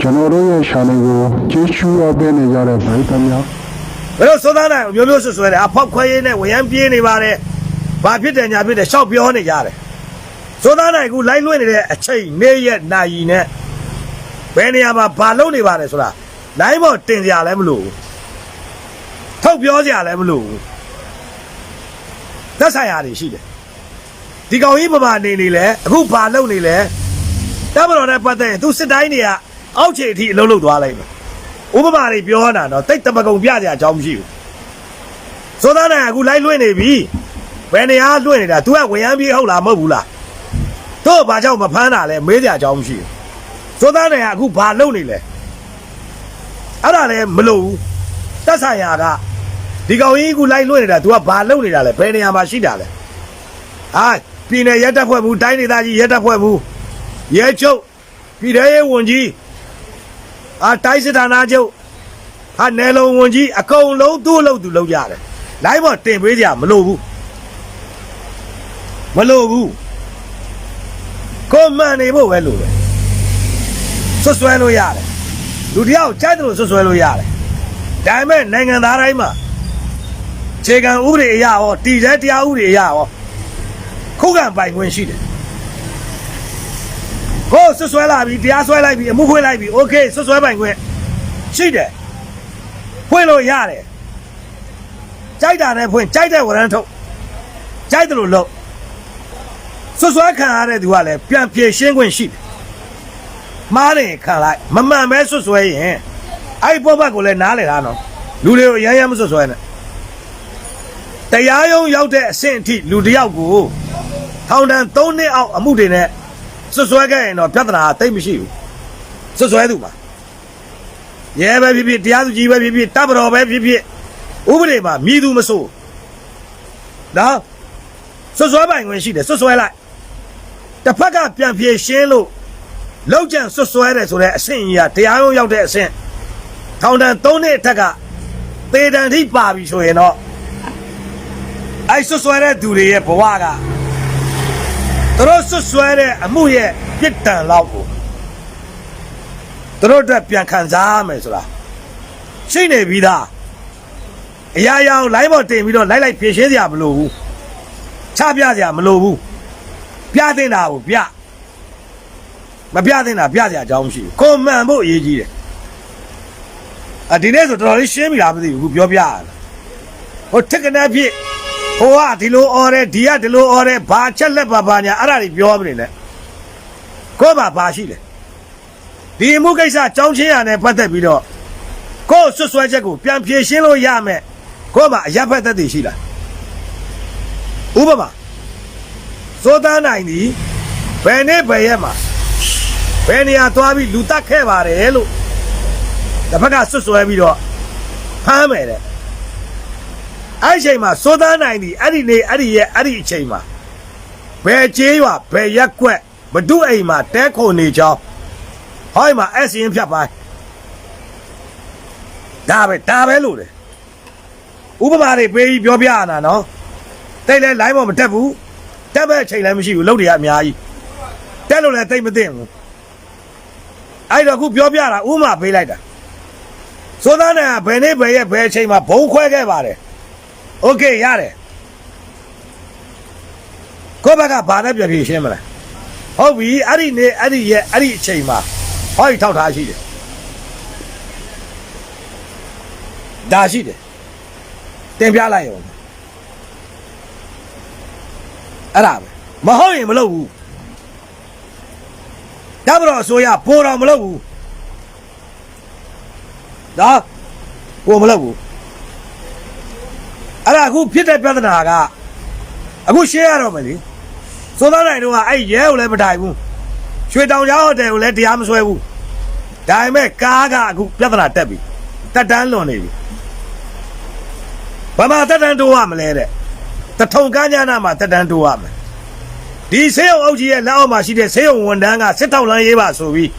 ကျွန်တော်တို့ရဲ့ channel ကိုကြည့်ရှုအပ်ပေးနေကြတဲ့ပရိသတ်များဘယ်လိုစောသားနိုင်မျိုးမျိုးဆွဆွဲတယ်အဖောက်ခွဲရင်းနဲ့ဝရမ်းပြေးနေပါတယ်ဘာဖြစ်တယ်ညာဖြစ်တယ်ရှောက်ပြောနေကြတယ်စောသားနိုင်ကူလိုက်လွှင့်နေတဲ့အချိန်နေရက်နာရီနဲ့ဘယ်နေရာမှာဘာလုပ်နေပါတယ်ဆိုတာလိုင်းပေါ်တင်ကြလည်းမလို့ဘူးထုတ်ပြောကြလည်းမလို့ဘူးသက်ဆိုင်ရာတွေရှိတယ်ဒီကောင်ကြီးပမာနေနေလဲအခုဘာလုပ်နေလဲတမတော်နဲ့ပတ်သက်ရင်သူစစ်တိုင်းတွေက အောက်ခြေအထိအလုံးလုံးသွားလိုက်မယ်ဥပမာတွေပြောတာနော်တိတ်တပကုံပြကြအကြောင်းမရှိဘူးသောသားနိုင်အခုလိုက်လွှင့်နေပြီဘယ်နေရာလွှင့်နေတာ तू ကဝင်ရန်ပြေးဟုတ်လားမဟုတ်ဘူးလားတို့ဘာကြောင့်မဖမ်းတာလဲမေးကြအကြောင်းမရှိဘူးသောသားနိုင်ကအခုဘာလုပ်နေလဲအဲ့ဒါလည်းမလုပ်ဘူးတက်ဆိုင်ရာကဒီကောင်ကြီးအခုလိုက်လွှင့်နေတာ तू ကဘာလုပ်နေတာလဲဘယ်နေရာမှာရှိတာလဲဟာပြည်နယ်ရဲတပ်ဖွဲ့ဘူးတိုင်းဒေသကြီးရဲတပ်ဖွဲ့ဘူးရဲချုပ်ပြည်ထောင်ရေးဝန်ကြီး အာတိုင်းစစ်ဌာနချုပ်ဟာနယ်လုံးဝန်ကြီးအကုန်လုံးသူ့အလုပ်သူလုပ်ရတယ်လိုင်းပေါ်တင်ပေးကြမလို့ဘူးမလို့ဘူးကိုမှန်နေဖို့ပဲလို့ပဲဆွဆွဲလို့ရတယ်လူတယောက်ကြိုက်တယ်လို့ဆွဆွဲလို့ရတယ်ဒါပေမဲ့နိုင်ငံသားတိုင်းမှာခြေကံဥပဒေအရရောတည်တဲ့တရားဥပဒေအရရောခုခံပိုင်ခွင့်ရှိတယ် ကိုဆွဆွဲလာပြီတရားဆွဲလိုက်ပြီအမှုဖွင့်လိုက်ပြီโอเคဆွဆွဲပိုင်ခွင့်ရှိတယ်ဖွင့်လို့ရတယ်ကြိုက်တာနဲ့ဖွင့်ကြိုက်တဲ့ဝရမ်းထုတ်ကြိုက်တယ်လို့လုပ်ဆွဆွဲခံရတဲ့သူကလည်းပြန်ပြေရှင်းခွင့်ရှိတယ်မှားတယ်ခံလိုက်မမှန်ပဲဆွဆွဲရင်အဲ့ဒီပေါ်ဘက်ကိုလည်းနားလေတာနော်လူတွေကိုအရမ်းရမ်းမဆွဆွဲနဲ့တရားရုံးရောက်တဲ့အဆင့်အထိလူတစ်ယောက်ကိုထောင်ဒဏ်3နှစ်အောက်အမှုတွေနဲ့ ဆွဆွဲခဲ့ရင်တော့ပြဿနာတိတ်မရှိဘူးဆွဆွဲသူပါရဲပဲဖြစ်ဖြစ်တရားသူကြီးပဲဖြစ်ဖြစ်တပ်မတော်ပဲဖြစ်ဖြစ်ဥပဒေမှာမြည်သူမဆိုးနော်ဆွဆွဲပိုင်ခွင့်ရှိတယ်ဆွဆွဲလိုက်တစ်ဖက်ကပြန်ပြေရှင်းလို့လောက်ကျန်ဆွဆွဲတယ်ဆိုတဲ့အဆင့်ကြီးကတရားရုံးရောက်တဲ့အဆင့်ထောင်ဒဏ်၃နှစ်အထက်ကသေဒဏ်ထိပါပြီဆိုရင်တော့အဲ့ဆွဆွဲတဲ့သူတွေရဲ့ဘဝက သူတို့ဆွတ်ဆွဲတဲ့အမှုရဲ့ပြစ်ဒဏ်လောက်ကိုသူတို့အတွက်ပြန်ခံစားရမယ်ဆိုတာရှိနေပြီးသားအရာရာကိုလိုင်းပေါ်တင်ပြီးတော့လိုက်လိုက်ဖြည့်ရှင်းစရာမလိုဘူးချပြစရာမလိုဘူးပြတင်တာကိုပြမပြတင်တာပြစရာအကြောင်းမရှိဘူးကိုမှန်ဖို့အရေးကြီးတယ်အဒီနေ့ဆိုတော်တော်လေးရှင်းပြီလားမသိဘူးခုပြောပြရတယ်ဟိုထက်ကနေဖြစ် ဟိုကဒီလိုអော်တယ်ဒီကဒီလိုអော်တယ်ဘာချက်လက်ပါပါညာအဲ့ဒါတွေပြောမနေနဲ့ကို့မှာဘာရှိလဲဒီအမှုကိစ္စကြောင်းချင်းရနဲ့ပတ်သက်ပြီးတော့ကို့ဆွဆွဲချက်ကိုပြန်ဖြေရှင်းလို့ရမယ်ကို့မှာအရက်ဖက်သက်တည်ရှိလားဥပမာစိုးသားနိုင်ဒီဘယ်နေ့ဘယ်ရက်မှာဘယ်နေရာသွားပြီးလူတက်ခဲ့ပါတယ်လို့တစ်ဖက်ကဆွဆွဲပြီးတော့ဖမ်းမယ်တဲ့ အဲ့ဒီအချိန်မှာစိုးသားနိုင်ဒီအဲ့ဒီနေအဲ့ဒီရဲ့အဲ့ဒီအချိန်မှာဘယ်ကျေးရွာဘယ်ရက်ကွက်ဘဒုအိမ်မှာတဲခုန်နေချောင်းဟောဒီမှာအစင်းဖြတ်ပိုင်းဒါပဲဒါပဲလို့တယ်ဥပမာတွေပေးပြီးပြောပြရတာနော်တိတ်လဲ line ပေါ်မတက်ဘူးတက်မဲ့အချိန်လည်းမရှိဘူးလုပ်တွေကအများကြီးတက်လို့လည်းတိတ်မသိဘူးအဲ့တော့ခုပြောပြတာဥပမာပေးလိုက်တာစိုးသားနိုင်ကဘယ်နေ့ဘယ်ရက်ဘယ်အချိန်မှာဘုံခွဲခဲ့ပါတယ် โอเคရတယ်ကိုယ့်ဘက်ကဘာနဲ့ပြပြရှင်းမလဲဟုတ်ပြီအဲ့ဒီနေအဲ့ဒီရဲ့အဲ့ဒီအချိန်မှာဟောဒီထောက်ထားရှိတယ်ဒါရှိတယ်တင်ပြလိုက်ရုံအဲ့ဒါပဲမဟုတ်ရင်မလုပ်ဘူးတဘတော်အစိုးရပိုတော်မလုပ်ဘူးဒါပိုမလုပ်ဘူး အဲ့ဒါအခုဖြစ်တဲ့ပြဿနာကအခုရှင်းရတော့မယ်လေစိုးသားနိုင်တော့ကအဲ့ရဲကိုလည်းမတိုင်ဘူးရွှေတောင်ကြားဟိုတယ်ကိုလည်းတရားမဆွဲဘူးဒါပေမဲ့ကားကအခုပြဿနာတက်ပြီတက်တန်းလွန်နေပြီဘာမှတက်တန်းတိုးရမလဲတဲ့တထုံကန်းညာနာမှာတက်တန်းတိုးရမယ်ဒီဆေးရုံအုပ်ကြီးရဲ့လက်အောက်မှာရှိတဲ့ဆေးရုံဝန်ထမ်းကစစ်တောက်လန်းရေးပါဆိုပြီး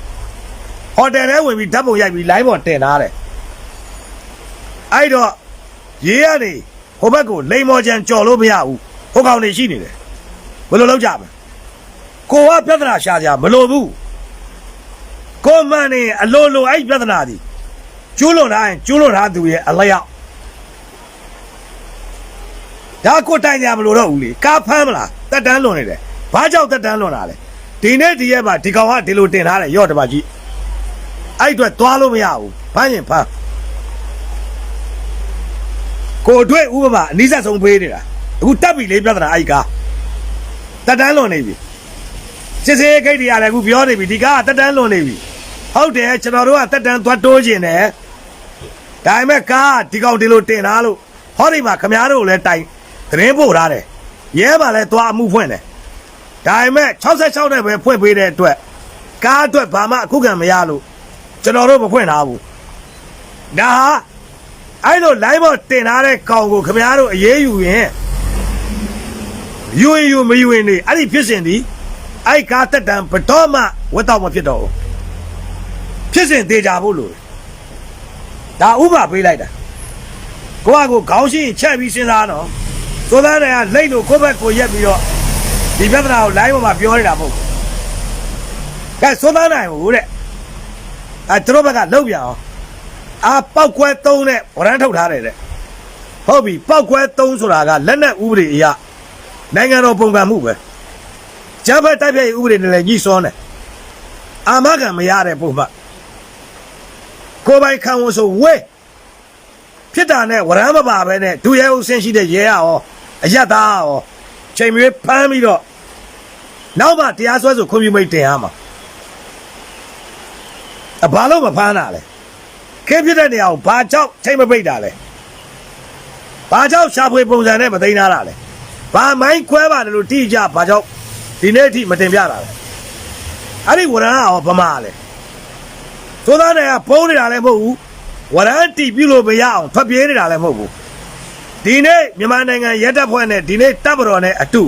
ဟိုတယ်ထဲဝင်ပြီးဓာတ်ပုံရိုက်ပြီးလိုင်းပေါ်တင်ထားတယ်အဲ့တော့ရေးရနေ ဟိုဘက်ကိုလိန်မော်ချန်ကြော်လို့မရဘူးဟိုကောင်နေရှိနေတယ်ဘယ်လိုလုပ်ကြမလဲကိုကပြဿနာရှာကြမလို့ဘူးကိုမန်နေအလိုလိုအဲ့ပြဿနာဒီကျိုးလွန်ထားရင်ကျိုးလွန်ထားသူရဲ့အလျောက်ဒါကိုတိုင်ကြမလို့တော့ဘူးလေကားဖမ်းမလားတက်တန်းလွန်နေတယ်ဘာကြောင့်တက်တန်းလွန်တာလဲဒီနေ့ဒီရက်မှာဒီကောင်ကဒီလိုတင်ထားတယ်ရော့တပါကြီးအဲ့အတွက်သွားလို့မရဘူးဖမ်းရင်ဖမ်း ကိုအတွက်ဥပမာအနည်းဆက်ဆုံးပေးနေတာအခုတက်ပြီလေပြဿနာအဲ့ဒီကားတက်တန်းလွန်နေပြီစစ်စေးဂိတ်တွေရတယ်အခုပြောနေပြီဒီကားကတက်တန်းလွန်နေပြီဟုတ်တယ်ကျွန်တော်တို့ကတက်တန်းသွားတိုးကျင်တယ်ဒါပေမဲ့ကားကဒီကောင်ဒီလိုတင်ထားလို့ဟောဒီမှာခမားတို့လည်းတိုင်သတင်းပို့ထားတယ်ရဲပါလဲသွားအမှုဖွင့်တယ်ဒါပေမဲ့66နဲ့ပဲဖွင့်ပေးတဲ့အတွက်ကားအတွက်ဘာမှအခုကံမရလို့ကျွန်တော်တို့မဖွင့်ထားဘူးဒါဟာ အဲ့လို live ပေါ်တင်ထားတဲ့ကောင်ကိုခမားတို့အရေးယူရင်ယူရင်ယူမယူရင်နေအဲ့ဒီဖြစ်စဉ်ဒီအဲ့ကားတက်တံဘတော်မှဝတ်တော့မဖြစ်တော့ဘူးဖြစ်စဉ်သေးကြဖို့လို့ဒါဥပမာပေးလိုက်တာကိုကကိုခေါင်းရှိရင်ချက်ပြီးစဉ်းစားတော့သောသားတွေကလိတ်လို့ကိုယ့်ဘက်ကိုရက်ပြီးတော့ဒီပြဿနာကို live ပေါ်မှာပြောနေတာမဟုတ်ဘူးကဲသောသားနိုင်ဘူးတဲ့အဲသူတို့ဘက်ကလောက်ပြန်အောင် အာပောက်ကွဲသုံးနဲ့ဝရမ်းထုတ်ထားတယ်တဲ့ဟုတ်ပြီပောက်ကွဲသုံးဆိုတာကလက်နက်ဥပဒေအရနိုင်ငံတော်ပုံကံမှုပဲကျန်းဖက်တိုက်ပြည့်ဥပဒေနဲ့လည်းညှိစောနေအာမခံမရတဲ့ပုံမှကိုယ်ပိုင်ခံဝန်ဆိုဝဲဖြစ်တာနဲ့ဝရမ်းမပါပဲနဲ့ဒူရဲဦးဆင်းရှိတဲ့ရဲရရောအယက်သားရောချိန်မြွေးဖမ်းပြီးတော့နောက်မှတရားစွဲဆိုခွင့်ပြုမိတ်တင်ရမှာအဘာလို့မဖမ်းတာလဲ ခင်းဖြစ်တဲ့နေရာကိုဘာကြောင့်ချိန်မပိတ်တာလဲဘာကြောင့်ရှာဖွေပုံစံနဲ့မသိမ်းထားတာလဲဘာမိုင်းခွဲပါတယ်လို့တိကျဘာကြောင့်ဒီနေ့အထိမတင်ပြတာလေအဲ့ဒီဝရမ်းကရောဗမာလေသိုးသားတွေကပုံးနေတာလည်းမဟုတ်ဘူးဝရမ်းတီပြုလို့မရအောင်ထွက်ပြေးနေတာလည်းမဟုတ်ဘူးဒီနေ့မြန်မာနိုင်ငံရဲတပ်ဖွဲ့နဲ့ဒီနေ့တပ်မတော်နဲ့အတူ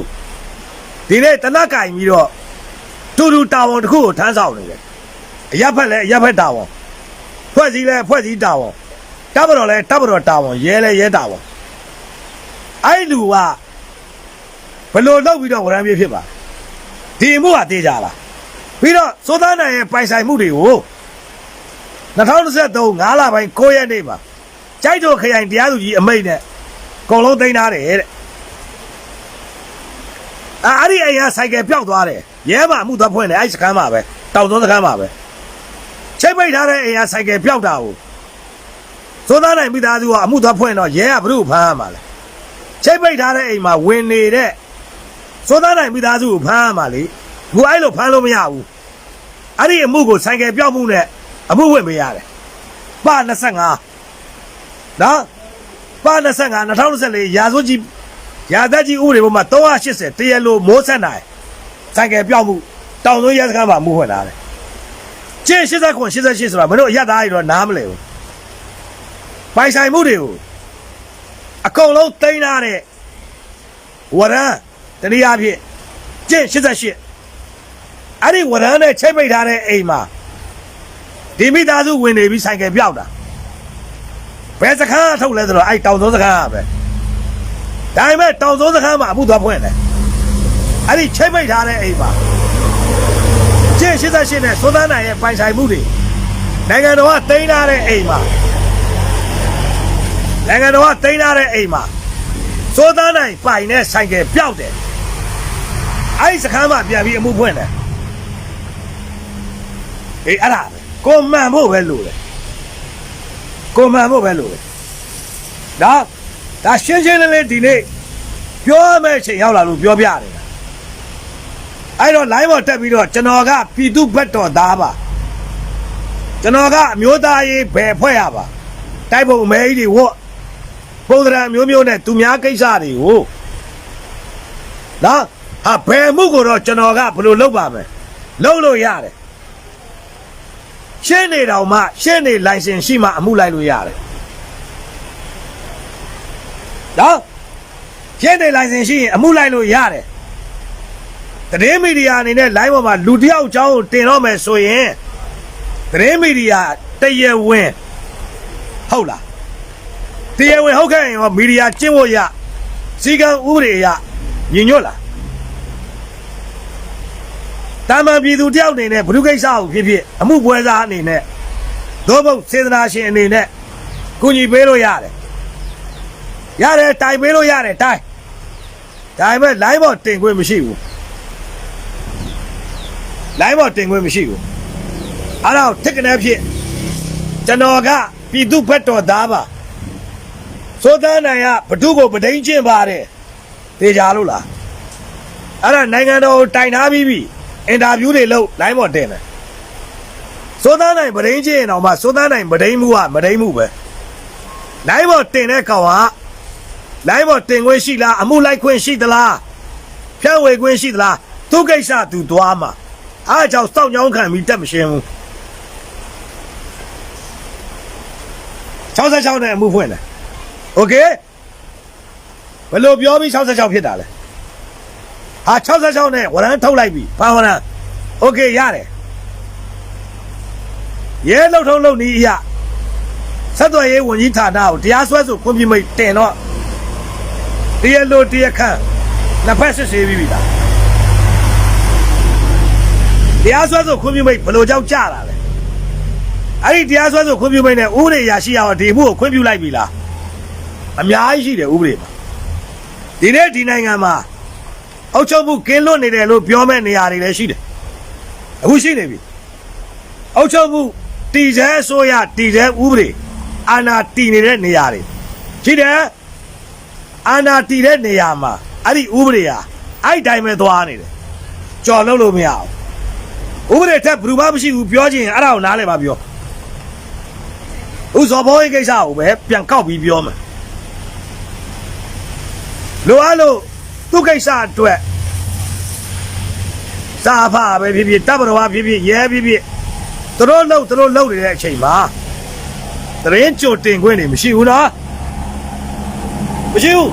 ဒီနေ့တနက်ကင်ပြီးတော့တူတူတာဝန်တစ်ခုကိုထမ်းဆောင်နေတယ်အရက်ဖက်လည်းအရက်ဖက်တာဝန် ဖွဲ့စည်းလည်းဖွဲ့စည်းတာဝန်တပ်မတော်လည်းတပ်မတော်တာဝန်ရဲလည်းရဲတာဝန်အဲ့လူကဘယ်လိုလုပ်ပြီးတော့ဝရမ်းပြေးဖြစ်ပါဒီအမှုကတေးကြလားပြီးတော့စိုးသားနိုင်ရဲ့ပိုင်ဆိုင်မှုတွေကို2023 9လပိုင်း9ရက်နေ့မှာကြိုက်တော်ခရိုင်တရားသူကြီးအမိန့်နဲ့အကုန်လုံးသိမ်းထားတယ်တဲ့အာအဲ့ဒီအရာဆိုင်ကယ်ပျောက်သွားတယ်ရဲမအမှုသွားဖွင့်တယ်အဲ့စခန်းမှာပဲတောင်သွန်းစခန်းမှာပဲ ချိတ်ပိတ်ထားတဲ့အရာဆိုင်ကယ်ပျောက်တာကိုစိုးသားနိုင်မိသားစုကအမှုသွားဖွင့်တော့ရဲကဘုရုဖမ်းရမှာလဲချိတ်ပိတ်ထားတဲ့အိမ်မှာဝင်နေတဲ့စိုးသားနိုင်မိသားစုကိုဖမ်းရမှာလေဘူးအဲ့လိုဖမ်းလို့မရဘူးအဲ့ဒီအမှုကိုဆိုင်ကယ်ပြောက်မှုနဲ့အမှုဝင်ပေးရတယ်ပါ25နော်ပါ25 2024ရာဇဝတ်ကြီးရာသက်ကြီးဥပဒေပေါ်မှာ380တရလိုမိုးဆက်နိုင်ဆိုင်ကယ်ပြောက်မှုတောင်စိုးရဲစခန်းမှာအမှုဝင်လာတယ် ကျင်း89 88ဆိုတာမင်းတို့အရသားကြီးတော့နားမလဲဘူးပိုင်ဆိုင်မှုတွေကိုအကုန်လုံးသိမ်းထားတဲ့ဝရမ်းတနည်းအားဖြင့်ကျင့်88အဲ့ဒီဝရမ်းနဲ့ချိတ်ပိတ်ထားတဲ့အိမ်မှာဒီမိသားစုဝင်နေပြီးဆိုင်ကယ်ပြောက်တာဘယ်စခန်းကထုတ်လဲဆိုတော့အဲ့တောင်စုံစခန်းကပဲဒါပေမဲ့တောင်စုံစခန်းမှာအမှုသွားဖွင့်တယ်အဲ့ဒီချိတ်ပိတ်ထားတဲ့အိမ်မှာ ကျင့်88နဲ့သွန်းသားနိုင်ရဲ့ပိုင်ဆိုင်မှုတွေနိုင်ငံတော်ကတင်ထားတဲ့အိမ်မှာနိုင်ငံတော်ကတင်ထားတဲ့အိမ်မှာသိုးသားနိုင်ပိုင်နဲ့ဆိုင်ကယ်ပျောက်တယ်အဲ့ဒီစခန်းမှာပြန်ပြီးအမှုဖွင့်တယ်အေးအဲ့ဒါပဲကိုမှန်ဖို့ပဲလို့လေကိုမှန်ဖို့ပဲလို့လေဒါဒါရှင်းရှင်းလင်းလင်းဒီနေ့ပြောရမယ့်အချိန်ရောက်လာလို့ပြောပြတယ် အဲ့တော့ line ပေါ်တက်ပြီးတော့ကျွန်တော်ကပြည်သူဘက်တော်သားပါကျွန်တော်ကအမျိုးသားရေးဘယ်ဖွဲ့ရပါတိုက်ပုံအမဲကြီးတွေဝတ်ပုံသဏ္ဍာန်မျိုးမျိုးနဲ့သူများကိစ္စတွေကိုနော်ဟာဘယ်မှုကိုတော့ကျွန်တော်ကဘယ်လိုလုပ်ပါမလဲလုပ်လို့ရတယ်ရှင်းနေတော့မှရှင်းနေလိုင်စင်ရှိမှအမှုလိုက်လို့ရတယ်နော်ရှင်းနေလိုင်စင်ရှိရင်အမှုလိုက်လို့ရတယ် တရင်မီဒီယာအနေနဲ့ line ပေါ်မှာလူတစ်ယောက်အကြောင်းကိုတင်တော့မယ်ဆိုရင်တရင်မီဒီယာတရဝင်ဟုတ်လားတရားဝင်ဟုတ်ခဲ့ရင်ရောမီဒီယာကျင့်ဝတ်ရစီကံဥပဒေရညီညွတ်လားတတာမန်ပြည်သူတယောက်အနေနဲ့ဘုရုကိစ္စကိုဖြစ်ဖြစ်အမှုပွဲစားအနေနဲ့သို့မဟုတ်စေတနာရှင်အနေနဲ့ကုညီပေးလို့ရတယ်ရတယ်တိုင်ပေးလို့ရတယ်တိုင်ဒါပေမဲ့ line ပေါ်တင်ခွင့်မရှိဘူး line ပေါ်တင်ခွင့်မရှိဘူးအဲ့ဒါကိုတစ်ကနေဖြစ်ကျွန်တော်ကပြည်သူဘက်တော်သားပါစိုးသားနိုင်ကဘဒုကိုပဒိန်ချင်းပါတယ်တေချာလို့လားအဲ့ဒါနိုင်ငံတော်ကိုတိုင်ထားပြီးပြီအင်တာဗျူးတွေလုပ် line ပေါ်တင်တယ်စိုးသားနိုင်ပဒိန်ချင်းရင်တော့မှစိုးသားနိုင်ပဒိန်မှုကမဒိန်မှုပဲ line ပေါ်တင်တဲ့ကောင်က line ပေါ်တင်ခွင့်ရှိလားအမှုလိုက်ခွင့်ရှိသလားဖြန့်ဝေခွင့်ရှိသလားသူကိစ္စသူသွားမှာ အားကြောင့်စောင့်ကြောင်းခံပြီးတက်မရှင်းဘူး66နဲ့အမှုဖွင့်တယ်โอเคဘယ်လိုပြောပြီး66ဖြစ်တာလဲဟာ66နဲ့ဝရမ်းထုတ်လိုက်ပြီဘာဝရမ်းโอเคရတယ်ရဲလှုပ်ထုံးလုပ်နီးအရာဆက်သွယ်ရေးဝန်ကြီးဌာနကိုတရားစွဲဆိုခွင့်ပြုမိတ်တင်တော့တရားလို့တရားခန့်နှစ်ဖက်စစ်ဆေးပြီးပြီလား တရားစွဲဆိုခွင့်ပြုမိတ်ဘယ်လိုကြောင့်ကြတာလဲအဲ့ဒီတရားစွဲဆိုခွင့်ပြုမိတ်နဲ့ဥပဒေအရာရှိအောင်ဒီမှုကိုခွင့်ပြုလိုက်ပြီလားအများကြီးရှိတယ်ဥပဒေမှာဒီနေ့ဒီနိုင်ငံမှာအုပ်ချုပ်မှုကင်းလွတ်နေတယ်လို့ပြောမဲ့နေရာတွေလည်းရှိတယ်အခုရှိနေပြီအုပ်ချုပ်မှုတည်ဆဲအစိုးရတည်ဆဲဥပဒေအာဏာတည်နေတဲ့နေရာတွေရှိတယ်အာဏာတည်တဲ့နေရာမှာအဲ့ဒီဥပဒေဟာအဲ့ဒီတိုင်းပဲသွားနေတယ်ကြော်လို့လို့မရဘူး ဥပဒေထက်ဘယ်သူမှမရှိဘူးပြောချင်ရင်အဲ့ဒါကိုနားလည်ပါပြောဥစောဘောရေးကိစ္စကိုပဲပြန်ကောက်ပြီးပြောမယ်လိုအပ်လို့သူ့ကိစ္စအတွက်စာဖာပဲဖြစ်ဖြစ်တပ်မတော်ကဖြစ်ဖြစ်ရဲဖြစ်ဖြစ်သူတို့လှုပ်သူတို့လှုပ်နေတဲ့အချိန်မှာတရင်ကြိုတင်ခွင့်နေမရှိဘူးနော်မရှိဘူး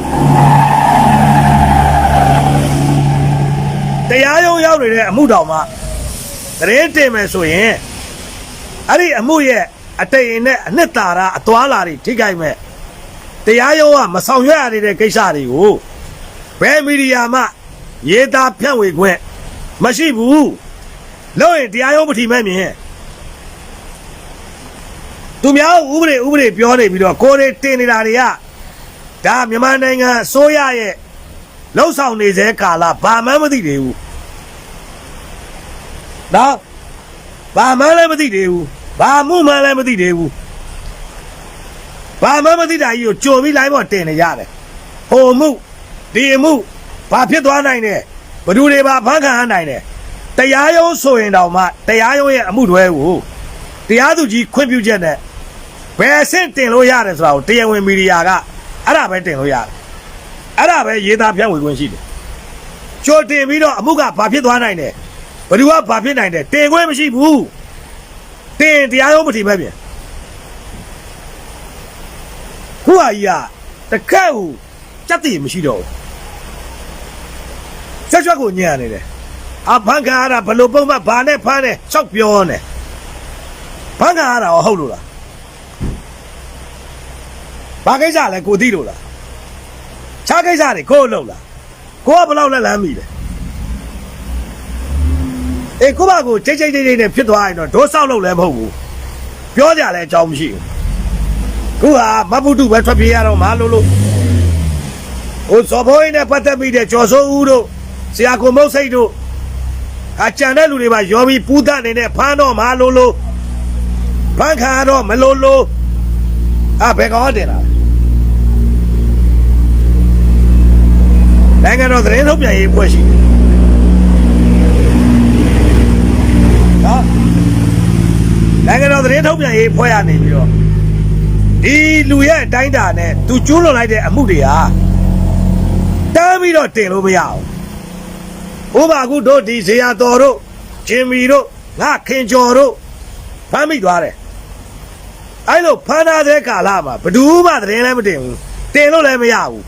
တရားရုံးရောက်နေတဲ့အမှုတော်မှာ တရင်တင်မယ်ဆိုရင်အဲ့ဒီအမှုရဲ့အတိတ်နဲ့အနှစ်သာရအသွားလာတွေထိခိုက်မဲ့တရားရုံးကမဆောင်ရွက်ရတဲ့ကိစ္စတွေကိုဘယ်မီဒီယာမှရေးသားဖြန့်ဝေခွင့်မရှိဘူးလို့ရင်တရားရုံးမထီမဲ့မြင်သူများဥပဒေဥပဒေပြောနေပြီးတော့ကိုယ်တွေတင်နေတာတွေကဒါမြန်မာနိုင်ငံအစိုးရရဲ့လှုပ်ဆောင်နေစေကာလဘာမှမသိသေးဘူး နော်ဘာမှလည်းမသိသေးဘူးဘာမှုမှလည်းမသိသေးဘူးဘာမှမသိတာကြီးကိုကြိုပြီးလိုင်းပေါ်တင်နေရတယ်ဟိုမှုဒီမှုဘာဖြစ်သွားနိုင်တယ်ဘ누구တွေဘာဖန်ခံရနိုင်တယ်တရားရုံးဆိုရင်တောင်မှတရားရုံးရဲ့အမှုတွေကိုတရားသူကြီးခွင့်ပြုချက်နဲ့ဘယ်အဆင့်တင်လို့ရတယ်ဆိုတာကိုတရားဝင်မီဒီယာကအဲ့ဒါပဲတင်လို့ရတယ်အဲ့ဒါပဲရေးသားဖြန့်ဝေခွင့်ရှိတယ်ကြိုတင်ပြီးတော့အမှုကဘာဖြစ်သွားနိုင်တယ် ဘ누구ကဘာဖြစ်နိုင်တယ်တင်ခွင့်မရှိဘူးတင်တရားရုံးမထီမဲ့ပြင်ခုဟာကြီးကတခက်ကိုစက်တည်မရှိတော့ဘူးချက်ချက်ကိုညံ့နေတယ်အဖန်ခါရတာဘလို့ပုံမှန်ဘာနဲ့ဖမ်းတယ်ချောက်ပြောနေဖန်ခါရတာဟုတ်လို့လားဘာကိစ္စလဲကိုသိလို့လားခြားကိစ္စတွေကိုအလုပ်လားကိုကဘလောက်လက်လန်းမိလဲ အေးကိုမကိုချိတ်ချိတ်ချိတ်ချိတ်နဲ့ဖြစ်သွားရင်တော့ဒိုးဆောက်လို့လည်းမဟုတ်ဘူးပြောကြလည်းအကြောင်းမရှိဘူးခုဟာမဘုဒ္ဓပဲထွက်ပြေးရတော့မလို့လို့ဟိုစော်ဘိုးနဲ့ပတ်သက်ပြီးတဲ့ကျော်စိုးဦးတို့ဆရာကိုမုတ်စိတ်တို့အကြံတဲ့လူတွေပါရောပြီးပူးတတ်နေတဲ့ဖမ်းတော့မလို့လို့ဖမ်းခါတော့မလို့လို့အဘယ်ကောင်တင်လာနိုင်ငံတော်သတင်းထုတ်ပြန်ရေးဖွဲ့ရှိတယ်နော်နိုင်ငံတော်သတင်းထုတ် ပြန်ရေးဖွဲ့ရနေပြီးတော့ဒီလူရဲ့အတိုင်းတာနဲ့သူကျူးလွန်လိုက်တဲ့အမှုတွေဟာတမ်းပြီးတော့တင်လို့မရဘူးဥပမာခုတို့ဒီဇေယျတော်တို့ဂျင်မီတို့ငါခင်ကျော်တို့ဖမ်းမိသွားတယ်အဲ့လိုဖမ်းထားတဲ့ကာလမှာဘယ်သူမှသတင်းလည်းမတင်ဘူးတင်လို့လည်းမရဘူး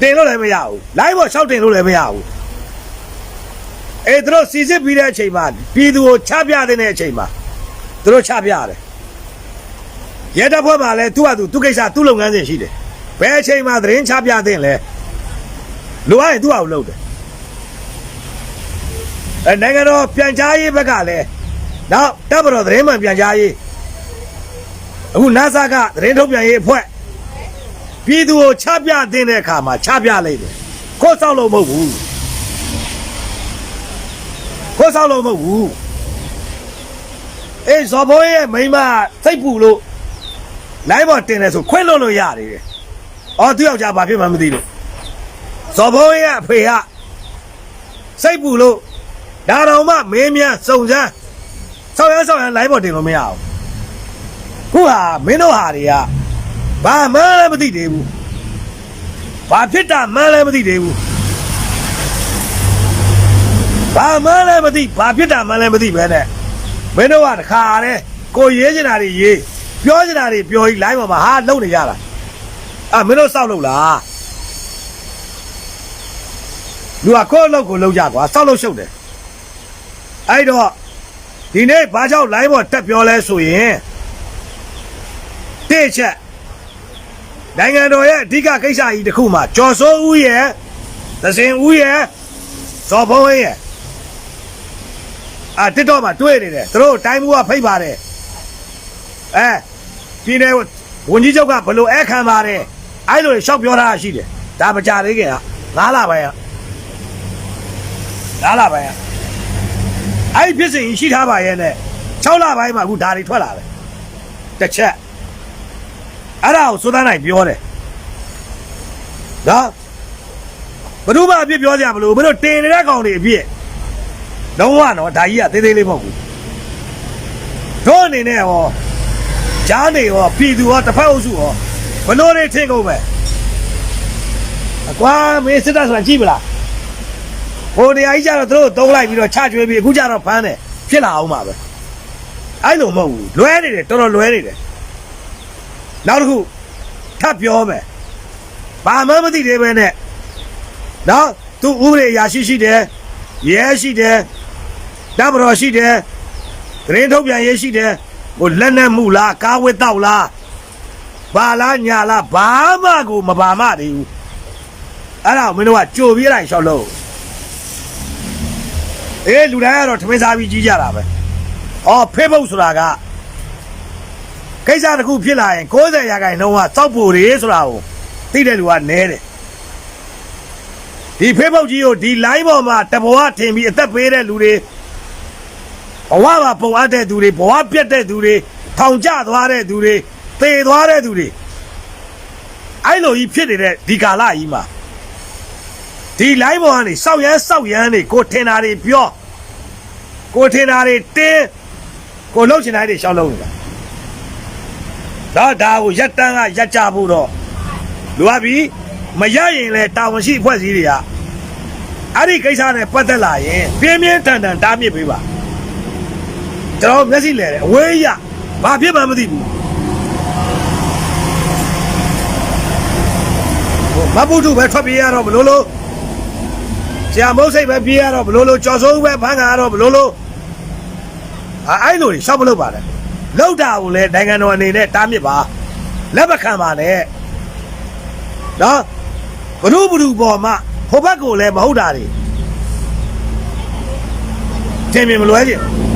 တင်လို့လည်းမရဘူးလိုင်းပေါ်ရှောက်တင်လို့လည်းမရဘူး အဲ့သူတို့စီစစ်ပြီးတဲ့အချိန်မှာပြည်သူကိုချပြတဲ့အချိန်မှာသူတို့ချပြတယ်ရဲတပ်ဖွဲ့မှာလည်းသူ့ဟာသူသူ့ကိစ္စသူ့လုပ်ငန်းစဉ်ရှိတယ်ဘယ်အချိန်မှာသတင်းချပြတဲ့လဲလိုအပ်ရင်သူ့ဟာကိုလုပ်တယ်အဲနိုင်ငံတော်ပြန်ကြားရေးဘက်ကလည်းနောက်တပ်မတော်သတင်းမှန်ပြန်ကြားရေးအခု NASA ကသတင်းထုတ်ပြန်ရေးအဖွဲ့ပြည်သူကိုချပြတဲ့အခါမှာချပြလိုက်တယ်ကိုယ်ဆောက်လို့မဟုတ်ဘူး ကိုယ်ဆောက်လို့မဟုတ်ဘူးအေးဇော်ဘိုးရဲ့မိန်းမစိတ်ပူလို့လိုက်ပေါ်တင်တယ်ဆိုခွင့်လို့လို့ရတယ်တဲ့အော်သူယောက်ျားဘာဖြစ်မှမသိလို့ဇော်ဘိုးရဲ့အဖေကစိတ်ပူလို့ဒါတော်မှမင်းများစုံစမ်းဆောက်ရမ်းဆောက်ရမ်းလိုင်းပေါ်တင်လို့မရဘူးခုဟာမင်းတို့ဟာတွေကဘာမှလည်းမသိသေးဘူးဘာဖြစ်တာမှလည်းမသိသေးဘူး ဘာမှလည်းမသိဘာဖြစ်တာမှလည်းမသိပဲနဲ့မင်းတို့ကတခါတည်းကိုရေးချင်တာတွေရေးပြောချင်တာတွေပြောပြီးလိုင်းပေါ်မှာဟာလုံနေကြတာအာမင်းတို့စောက်လို့လားလူကကိုယ့်အလုပ်ကိုလုပ်ကြကွာစောက်လို့ရှုပ်တယ်အဲ့တော့ဒီနေ့ဘာကြောင့် line ပေါ်တက်ပြောလဲဆိုရင်တိချက်နိုင်ငံတော်ရဲ့အဓိကကိစ္စကြီးတစ်ခုမှာကျော်စိုးဦးရဲ့သစင်ဦးရဲ့ဇော်ဖုံးရဲ့ အာတစ်တော့မှာတွေ့နေတယ်သူတို့တိုင်းမှုကဖိတ်ပါတယ်အဲပြည်နယ်ဝန်ကြီးချုပ်ကဘလို့အဲ့ခံပါတယ်အဲ့လိုရှောက်ပြောတာရှိတယ်ဒါမကြသေးခင်ကငားလာပဲကလားလာပိုင်းအဲ့ဒီဖြစ်စဉ်ရှိထားပါရဲ့နဲ့6လပိုင်းမှာအခုဒါတွေထွက်လာတယ်တစ်ချက်အဲ့ဒါကိုစိုးသန်းနိုင်ပြောတယ်နော်ဘယ်သူမှအပြစ်ပြောကြမလို့ဘယ်လိုတင်နေတဲ့ကောင်တွေအပြစ် လုံးဝတော့ဒါကြီးကသေးသေးလေးမဟုတ်ဘူးတို့အနေနဲ့ဟောကြားနေဟောပြည်သူဟောတစ်ဖက်အုပ်စုဟောဘလို့တွေထင်ကုန်ပဲအကွာမင်းစစ်တပ်ဆိုတာကြည့်မလားဟိုတရားကြီးကျတော့သူတို့သုံးလိုက်ပြီးတော့ချကျွေးပြီးအခုကျတော့ဖမ်းတယ်ဖြစ်လာအောင်ပါပဲအဲ့လိုမဟုတ်ဘူးလွဲနေတယ်တော်တော်လွဲနေတယ်နောက်တစ်ခုထပ်ပြောမယ်ဘာမှမသိသေးပဲနဲ့နော်သူဥပဒေအရာရှိရှိတယ်ရဲရှိတယ် တပ်မတော်ရှိတယ်သတင်းထုတ်ပြန်ရေးရှိတယ်ဟိုလက်နက်မှုလားကားဝတ်တော့လားဘာလားညာလားဘာမှကိုမဘာမှသေးဘူးအဲ့ဒါကိုမင်းတို့ကကြိုပြီးလိုက်ရှောက်လို့အေးလူတိုင်းကတော့ထမင်းစားပြီးကြီးကြတာပဲ။အော်ဖေးဖို့ဆိုတာကကိစ္စတစ်ခုဖြစ်လာရင်90ရာခိုင်နှုန်းကစောက်ပူတွေဆိုတာကိုသိတဲ့လူကနဲတယ်။ဒီဖေးဖို့ကြီးကိုဒီ line ပေါ်မှာတဘဝထင်ပြီးအသက်ပေးတဲ့လူတွေ ဘဝမှာပုံအပ်တဲ့သူတွေဘဝပြတ်တဲ့သူတွေထောင်ကျသွားတဲ့သူတွေသေသွားတဲ့သူတွေအဲ့လိုကြီးဖြစ်နေတဲ့ဒီကာလကြီးမှာဒီ line ပေါ်ကနေစောက်ရမ်းစောက်ရမ်းနေကိုထင်တာတွေပြောကိုထင်တာတွေတင်းကိုလှုပ်ချင်တာတွေရှောက်လုံးနေတာဒါဒါကိုရက်တန်းကရက်ကြဖို့တော့လူကပြီးမရရင်လဲတာဝန်ရှိအဖွဲ့အစည်းတွေကအဲ့ဒီကိစ္စနဲ့ပတ်သက်လာရင်ပြင်းပြင်းထန်ထန်တားမြစ်ပေးပါ ကျွန်တော်မျက်စိလဲတယ်အဝေးရဘာဖြစ်မှမသိဘူးဟိုမပုတုပဲထွက်ပြေးရတော့မလို့လို့ ဆရာမုတ်စိတ်ပဲပြေးရတော့ဘလို့လို့ကြော်စိုးပဲဖမ်းခါရတော့ဘလို့လို့အာအဲ့လိုရှောက်မလုပ်ပါနဲ့လောက်တာကိုလည်းနိုင်ငံတော်အနေနဲ့တားမြစ်ပါလက်မခံပါနဲ့နော်ဘ누구ဘ누구ပေါ်မှာဟိုဘက်ကိုလည်းမဟုတ်တာတွေသင်မြင်မလွဲချင်ဘူး